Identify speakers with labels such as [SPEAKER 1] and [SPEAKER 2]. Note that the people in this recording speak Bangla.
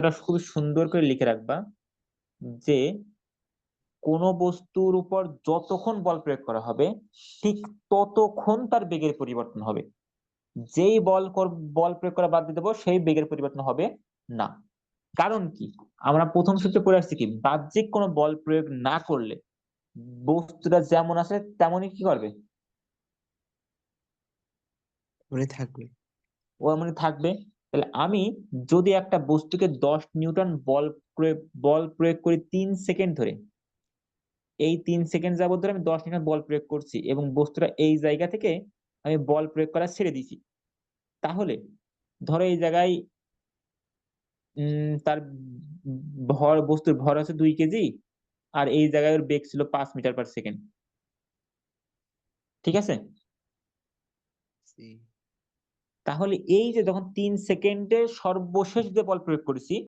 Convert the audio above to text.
[SPEAKER 1] কথাটা খুব সুন্দর করে লিখে রাখবা যে কোন বস্তুর উপর যতক্ষণ বল প্রয়োগ করা হবে ঠিক ততক্ষণ তার বেগের পরিবর্তন হবে। যেই বল বল প্রয়োগ করা বাদ দিয়ে দেবো সেই বেগের পরিবর্তন হবে না। কারণ কি? আমরা প্রথম সূত্রে পড়ে আসছি কি? বাহ্যিক কোনো বল প্রয়োগ না করলে বস্তুটা যেমন আছে তেমনই কি করবে?
[SPEAKER 2] থাকবে।
[SPEAKER 1] ও মানে থাকবে। তাহলে আমি যদি একটা বস্তুকে দশ নিউটন বল প্রয়োগ বল প্রয়োগ করি তিন সেকেন্ড ধরে, এই তিন সেকেন্ড যাবত ধরে আমি দশ নিউটন বল প্রয়োগ করছি এবং বস্তুটা এই জায়গা থেকে আমি বল প্রয়োগ করা ছেড়ে দিছি তাহলে ধরো এই জায়গায় তার ভর, বস্তুর ভর আছে দুই কেজি আর এই জায়গায় ওর বেগ ছিল পাঁচ মিটার পার সেকেন্ড ঠিক আছে? তাহলে এই যে যখন তিন সেকেন্ডে সর্বশেষ যে বল প্রয়োগ করেছি